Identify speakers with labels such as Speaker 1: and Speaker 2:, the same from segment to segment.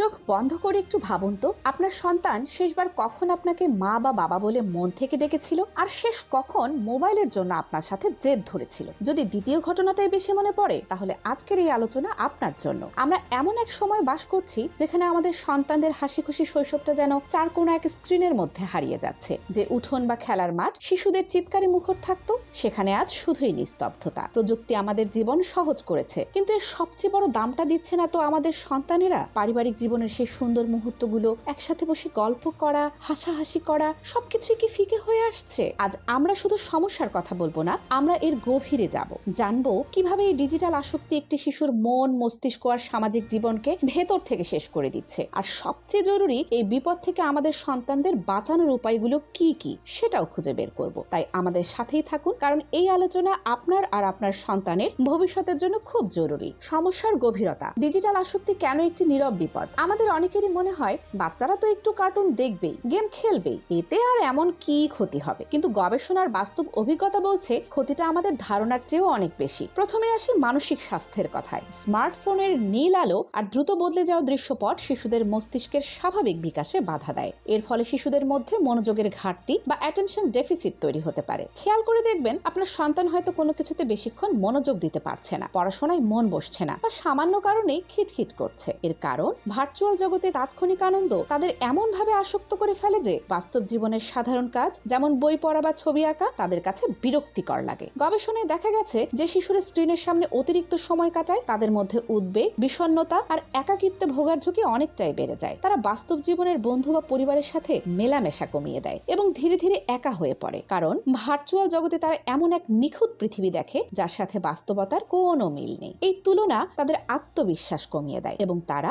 Speaker 1: চোখ বন্ধ করে একটু ভাবুন তো। আপনার সন্তান শেষবার কখন আপনাকে মা বা বাবা বলে মন থেকে ডেকেছিল? আর শেষ কখন মোবাইলের জন্য আপনার সাথে জেদ ধরেছিল? যদি দ্বিতীয় ঘটনাটাই বেশি মনে পড়ে, তাহলে আজকের এই আলোচনা আপনার জন্য। আমরা এমন এক সময় বাস করছি, যেখানে আমাদের সন্তানদের হাসি খুশি শৈশবটা যেন চার কোনো এক স্ক্রিনের মধ্যে হারিয়ে যাচ্ছে। যে উঠোন বা খেলার মাঠ, শিশুদের চিৎকারে মুখর থাকতো, সেখানে আজ শুধুই নিস্তব্ধতা। প্রযুক্তি আমাদের জীবন সহজ করেছে, কিন্তু এর সবচেয়ে বড় দামটা দিচ্ছে না তো আমাদের সন্তানেরা? পারিবারিক জীবনের সেই সুন্দর মুহূর্তগুলো একসাথে বসে গল্প করা, হাসাহাসি করা, সবকিছুই কি ফিকে হয়ে আসছে? আজ আমরা শুধু সমস্যার কথা বলব না, আমরা এর গভীরে যাব। জানব কীভাবে এই ডিজিটাল আসক্তি একটি শিশুর মন, মস্তিষ্ক আর সামাজিক জীবনকে ভেতর থেকে শেষ করে দিচ্ছে। আর সবচেয়ে জরুরি এই বিপদ থেকে আমাদের সন্তানদের বাঁচানোর উপায়গুলো কি কি, সেটাও খুঁজে বের করব। তাই আমাদের সাথেই থাকুন, কারণ এই আলোচনা আপনার আর আপনার সন্তানের ভবিষ্যতের জন্য খুব জরুরি। সমস্যার গভীরতা, ডিজিটাল আসক্তি কেন একটি নীরব বিপদ? আমাদের অনেকেরই মনে হয় বাচ্চারা তো একটু কার্টুন দেখবেই গেম খেলবেই, এতে আর এমন কি ক্ষতি হবে? কিন্তু গবেষণার বাস্তব অভিজ্ঞতা বলছে ক্ষতিটা আমাদের ধারণার চেয়েও অনেক বেশি। প্রথমে আসি মানসিক স্বাস্থ্যের কথায়। স্মার্টফোনের নীল আলো আর দ্রুত বদলে যাওয়া দৃশ্যপট শিশুদের মস্তিষ্কের স্বাভাবিক বিকাশে বাধা দেয়। এর ফলে শিশুদের মধ্যে মনোযোগের ঘাটতি বা অ্যাটেনশন ডেফিসিট তৈরি হতে পারে। খেয়াল করে দেখবেন, আপনার সন্তান হয়তো কোনো কিছুতে বেশিক্ষণ মনোযোগ দিতে পারছে না, পড়াশোনায় মন বসছে না বা সামান্য কারণেই খিটখিট করছে। এর কারণ ভার্চুয়াল জগতে তাৎক্ষণিক আনন্দ তাদের এমন ভাবে আসক্ত করে ফেলে যে বাস্তব জীবনের সাধারণ কাজ, যেমন বই পড়া বা ছবি আঁকা, তাদের কাছে বিরক্তিকর লাগে। গবেষণায় দেখা গেছে যে শিশুরা স্ক্রিনের সামনে অতিরিক্ত সময় কাটায়, তাদের মধ্যে উদ্বেগ, বিষণ্ণতা আর একাকিত্বে ভোগার ঝুঁকি অনেকটাই বেড়ে যায়। তারা বাস্তব জীবনের বন্ধু বা পরিবারের সাথে মেলামেশা কমিয়ে দেয় এবং ধীরে ধীরে একা হয়ে পড়ে। কারণ ভার্চুয়াল জগতে তারা এমন এক নিখুঁত পৃথিবী দেখে, যার সাথে বাস্তবতার কোনো মিল নেই। এই তুলনা তাদের আত্মবিশ্বাস কমিয়ে দেয় এবং তারা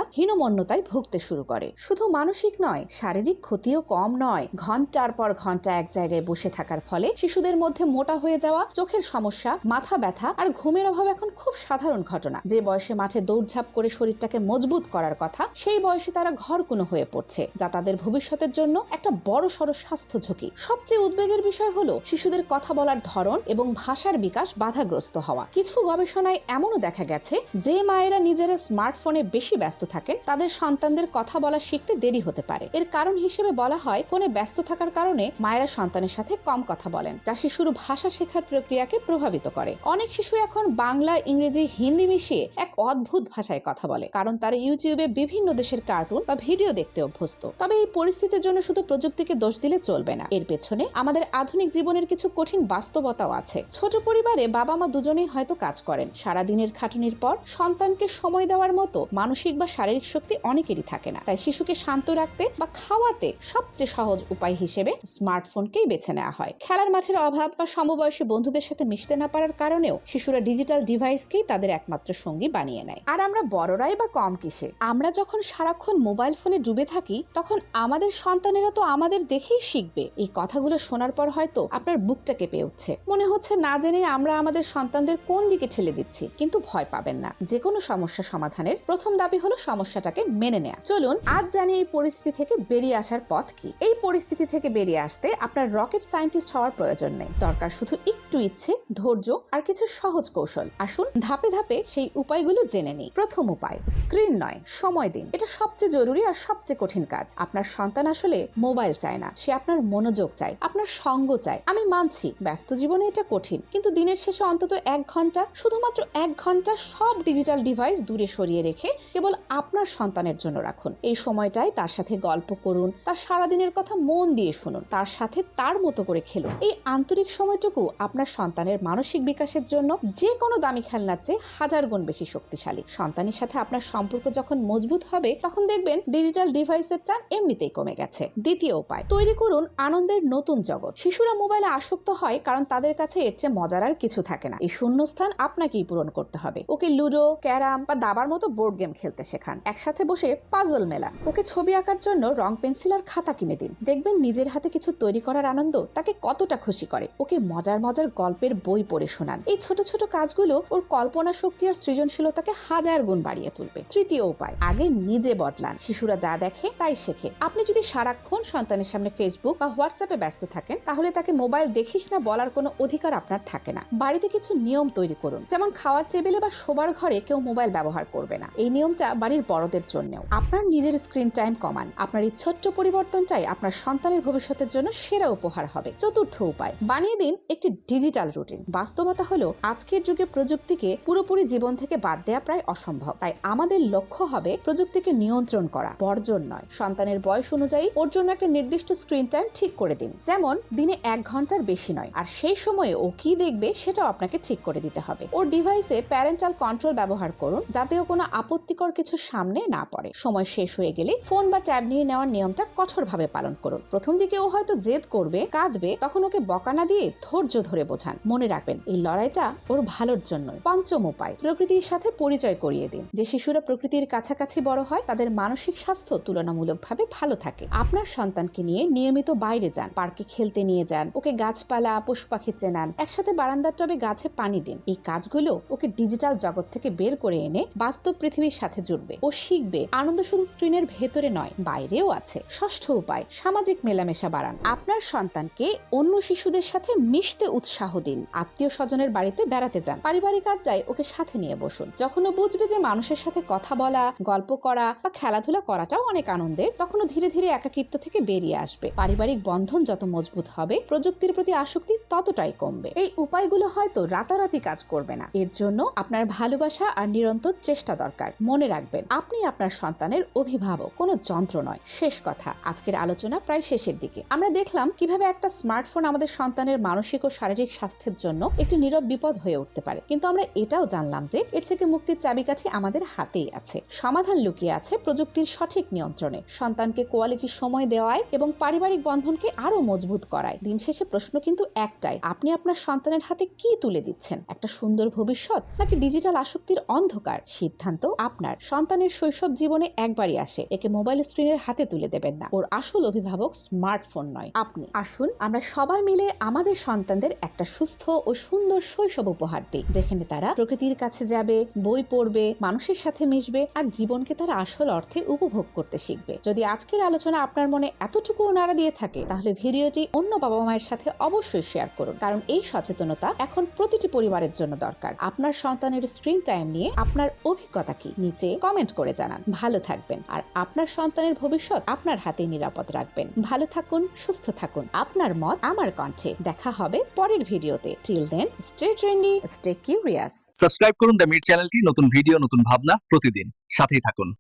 Speaker 1: হীনমন্যতায় ভুগতে শুরু করে। শুধু মানসিক নয়, শারীরিক ক্ষতিও কম নয়। ঘণ্টার পর ঘণ্টা এক জায়গায় বসে থাকার ফলে শিশুদের মধ্যে মোটা হয়ে যাওয়া, চোখের সমস্যা, মাথা ব্যথা আর ঘুমের অভাব এখন খুব সাধারণ ঘটনা। যে বয়সে মাঠে দৌড়ঝাঁপ করে শরীরটাকে মজবুত করার কথা, সেই বয়সে তারা ঘর কোনো হয়ে পড়ছে, যা তাদের ভবিষ্যতের জন্য একটা বড় সড় স্বাস্থ্য ঝুঁকি। সবচেয়ে উদ্বেগের বিষয় হলো শিশুদের কথা বলার ধরন এবং ভাষার বিকাশ বাধাগ্রস্ত হওয়া। কিছু গবেষণায় এমনও দেখা গেছে, যে মায়েরা নিজেরা স্মার্টফোনে বেশি ব্যস্ত থাকেন, তাদের সন্তানদের কথা বলা শিখতে দেরি হতে পারে। এর কারণ হিসেবে বলা হয়, ফোনে ব্যস্ত থাকার কারণে মায়েরা সন্তানের সাথে কম কথা বলেন, যা শিশুর ভাষা শেখার প্রক্রিয়াকে প্রভাবিত করে। অনেক শিশু এখন বাংলা, ইংরেজি, হিন্দি মিশিয়ে এক অদ্ভুত ভাষায় কথা বলে, কারণ তারা ইউটিউবে বিভিন্ন দেশের কার্টুন বা ভিডিও দেখতে অভ্যস্ত। তবে এই পরিস্থিতির জন্য শুধু প্রযুক্তিকে দোষ দিলে চলবে না। এর পেছনে আমাদের আধুনিক জীবনের কিছু কঠিন বাস্তবতাও আছে। ছোট পরিবারে বাবা মা দুজনেই হয়তো কাজ করেন। সারা দিনের খাটুনির পর সন্তানকে সময় দেওয়ার মতো মানসিক বা শারীরিক শক্তি অনেকেরই থাকে না। তাই শিশুকে শান্ত রাখতে বা খাওয়াতে সবচেয়ে সহজ উপায় হিসেবে স্মার্টফোনকেই বেছে নেওয়া হয়। খেলার মাঠের অভাব বা সমবয়সী বন্ধুদের সাথে মিশতে না পারার কারণেও শিশুরা ডিজিটাল ডিভাইসকেই তাদের একমাত্র সঙ্গী বানিয়ে নেয়। আর আমরা বড়রাই বা কম কিসে? আমরা যখন সারাক্ষণ মোবাইল ফোনে ডুবে থাকি, তখন আমাদের সন্তানেরা তো আমাদের দেখেই শিখবে। এই কথাগুলো শোনার পর হয়তো আপনার বুকটা কেঁপে উঠছে। মনে হচ্ছে না জেনে আমরা আমাদের সন্তানদের কোন দিকে ঠেলে দিচ্ছি, কিন্তু ভয় পাবেন না। যে কোনো সমস্যা সমাধানের প্রথম দাবি হলো সমস্যাটাকে মেনে নেয়া। চলুন, আজ জানি এই পরিস্থিতি থেকে বেরিয়ে আসার পথ কি। এই পরিস্থিতি থেকে বেরিয়ে আসতে আপনার রকেট সায়েন্টিস্ট হওয়ার প্রয়োজন নেই। দরকার শুধু একটু ইচ্ছে, ধৈর্য আর কিছু সহজ কৌশল। আসুন, ধাপে ধাপে সেই উপায়গুলো জেনে নিই। প্রথম উপায়, স্ক্রিন নয়, সময় দিন। এটা সবচেয়ে জরুরি আর সবচেয়ে কঠিন কাজ। আপনার সন্তান আসলে মোবাইল চায় না। সে আপনার মনোযোগ চায়, আপনার সঙ্গ চায়। আমি মানছি, ব্যস্ত জীবনে এটা কঠিন। কিন্তু দিনের শেষে অন্তত এক ঘণ্টা, শুধুমাত্র এক ঘণ্টা সব ডিজিটাল ডিভাইস দূরে সরিয়ে রেখে কেবল আপনার সন্তানের জন্য রাখুন। এই সময়টায় তার সাথে গল্প করুন, তার সারাদিনের কথা মন দিয়ে শুনুন, তার সাথে তার মতো করে খেলুন। এই আন্তরিক সময়টুকু আপনার সন্তানের মানসিক বিকাশের জন্য যে কোনো দামি খেলনার চেয়ে হাজার গুণ বেশি শক্তিশালী। সন্তানের সাথে আপনার সম্পর্ক যখন মজবুত হবে, তখন দেখবেন ডিজিটাল ডিভাইসের টান এমনিতেই কমে গেছে। দ্বিতীয় উপায়, তৈরি করুন আনন্দের নতুন জগৎ। শিশুরা মোবাইলে আসক্ত হয় কারণ তাদের কাছে এর চেয়ে মজার আর কিছু থাকে না। এই শূন্যস্থান আপনাকেই পূরণ করতে হবে। ওকে লুডো, ক্যারাম বা দাবার মতো বোর্ড গেম খেলতে শেখান। একসাথে বসে পাজল মেলা। ওকে ছবি আঁকার জন্য রং পেন্সিল আর খাতা কিনে দিন। দেখবেন নিজের হাতে কিছু তৈরি করার আনন্দ তাকে কতটা খুশি করে। ওকে মজার মজার গল্পের বই পড়ে শোনান। এই ছোট ছোট কাজগুলো ওর কল্পনা শক্তি আর সৃজনশীলতাকে হাজার গুণ বাড়িয়ে তুলবে। তৃতীয় উপায়, আগে নিজে বদলান। শিশুরা যা দেখে তাই শেখে। আপনি যদি সারাক্ষণ সন্তানের সামনে ফেসবুক বা হোয়াটসঅ্যাপে ব্যস্ত থাকেন, তাহলে তাকে মোবাইল দেখিস না বলার কোনো অধিকার আপনার থাকে না। বাড়িতে কিছু নিয়ম তৈরি করুন। যেমন খাওয়ার টেবিলে বা শোবার ঘরে কেউ মোবাইল ব্যবহার করবে না। এই নিয়মটা বাড়ির বড়দের জন্য জন্যও। আপনার নিজের স্ক্রিন টাইম কমান। আপনার এই ছোট্ট পরিবর্তনটাই আপনার সন্তানের ভবিষ্যতের জন্য সেরা উপহার হবে। চতুর্থ উপায়, বানিয়ে দিন একটি ডিজিটাল রুটিন। বাস্তবতা হলো, আজকের যুগে প্রযুক্তিকে পুরোপুরি জীবন থেকে বাদ দেওয়া প্রায় অসম্ভব। তাই আমাদের লক্ষ্য হবে প্রযুক্তিকে নিয়ন্ত্রণ করা, বর্জন নয়। সন্তানের বয়স অনুযায়ী ওর জন্য একটা নির্দিষ্ট স্ক্রিন টাইম ঠিক করে দিন। যেমন, দিনে এক ঘণ্টার বেশি নয়। আর সেই সময়ে ও কি দেখবে সেটাও আপনাকে ঠিক করে দিতে হবে। ওর ডিভাইসে প্যারেন্টাল কন্ট্রোল ব্যবহার করুন, যাতে ও কোনো আপত্তিকর কিছু সামনে না পড়ে। সময় শেষ হয়ে গেলে ফোন বা ট্যাব নিয়ে নেওয়ার নিয়মটা কঠোরভাবে পালন করুন। প্রথম দিকে ও হয়তো জেদ করবে, কাঁদবে, তখন ওকে বকা না দিয়ে ধৈর্য ধরে বোঝান। মনে রাখবেন, এই লড়াইটা ওর ভালোর জন্যই। পঞ্চম উপায়, প্রকৃতির সাথে পরিচয় করিয়ে দিন। যে শিশুরা প্রকৃতির কাছাকাছি বড় হয়, তাদের মানসিক স্বাস্থ্য তুলনামূলকভাবে ভালো থাকে। আপনার সন্তানকে নিয়ে নিয়মিত বাইরে যান, পার্কে খেলতে নিয়ে যান, ওকে গাছপালা পশু পাখি চেনান, একসাথে বারান্দার টবে গাছে পানি দিন। এই কাজগুলো ওকে ডিজিটাল জগৎ থেকে বের করে এনে বাস্তব পৃথিবীর সাথে জুড়বে। ও শিখবে আনন্দ শুধু স্ক্রিনের ভেতরে নয়, বাইরেও আছে। ষষ্ঠ উপায়, সামাজিক মেলামেশা বাড়ান। আপনার সন্তানকে অন্য শিশুদের সাথে মিশতে উৎসাহ দিন। আত্মীয় স্বজনের বাড়িতে বেড়াতে যান। পারিবারিক আড্ডায় ওকে সাথে নিয়ে বসুন। যখন ও বুঝবে যে মানুষের সাথে কথা বলা, গল্প করা বা খেলাধুলা করাটাও অনেক আনন্দের তখন ও ধীরে ধীরে একাকিত্ব থেকে বেরিয়ে আসবে। পারিবারিক বন্ধন যত মজবুত হবে, প্রযুক্তির প্রতি আসক্তি ততটাই কমবে। এই উপায়গুলো হয়তো রাতারাতি কাজ করবে না। এর জন্য আপনার ভালোবাসা আর নিরন্তর চেষ্টা দরকার। মনে রাখবেন, আপনি আপনার সন্তানের অভিভাবক, কোনো যন্ত্র নয়। শেষ কথা, আজকের আলোচনা প্রায় শেষের দিকে। আমরা দেখলাম কীভাবে একটা স্মার্টফোন আমাদের সন্তানের মানসিক ও শারীরিক স্বাস্থ্যের জন্য একটি নীরব বিপদ হয়ে উঠতে পারে। কিন্তু আমরা এটাও জানলাম যে, এর থেকে মুক্তির চাবিকাঠি আমাদের হাতেই আছে। সমাধান লুকিয়ে আছে প্রযুক্তির সঠিক নিয়ন্ত্রণে। সন্তানকে কোয়ালিটি সময় দেওয়ায় এবং পারিবারিক বন্ধনকে আরও মজবুত করায়। দিন শেষে প্রশ্ন কিন্তু একটাই, আপনি আপনার সন্তানের হাতে কি তুলে দিচ্ছেন? একটা সুন্দর ভবিষ্যৎ নাকি ডিজিটাল আসক্তির অন্ধকার? সিদ্ধান্ত আপনার। সন্তানের শৈশব জীবনে একবারই আসে। একে মোবাইল স্ক্রিনের হাতে তুলে দেবেন না। ওর আসল অভিভাবক স্মার্টফোন নয়। আপনি আসুন, আমরা সবাই মিলে আমাদের সন্তানদের একটা সুস্থ ও সুন্দর শৈশব উপহার দিই। যেখানে তারা প্রকৃতির কাছে যাবে, বই পড়বে, মানুষের সাথে মিশবে আর জীবনকে তারা আসল অর্থে উপভোগ করতে শিখবে। যদি আজকের আলোচনা আপনার মনে এতটুকু নাড়া দিয়ে থাকে, তাহলে ভিডিওটি অন্য বাবা মায়ের সাথে অবশ্যই শেয়ার করুন। কারণ এই সচেতনতা এখন প্রতিটি পরিবারের জন্য দরকার। আপনার সন্তানের স্ক্রিন টাইম নিয়ে আপনার অভিজ্ঞতা কি, নিচে কমেন্ট করে জানান। ভালো থাকবেন। আর আপনার সন্তানের ভবিষ্যৎ আপনার হাতে নিরাপদ রাখবেন। ভালো থাকুন, সুস্থ থাকুন। আপনার মত আমার কণ্ঠে। দেখা হবে পরের ভিডিওতে। Till then stay trendy stay curious
Speaker 2: subscribe করুন দ্য মিট চ্যানেলটি। নতুন ভিডিও, নতুন ভাবনা প্রতিদিন। সাথেই থাকুন।